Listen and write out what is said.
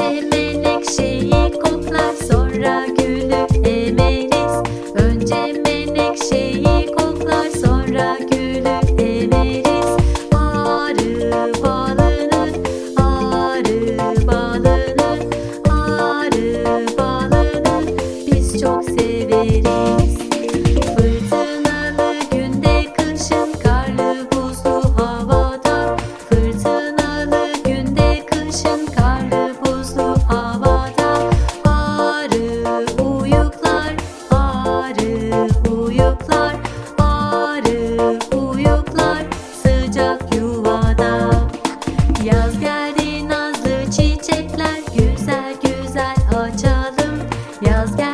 Önce menekşeyi koklar sonra gülü emeriz. Önce menekşeyi koklar sonra gülü Yells. gel.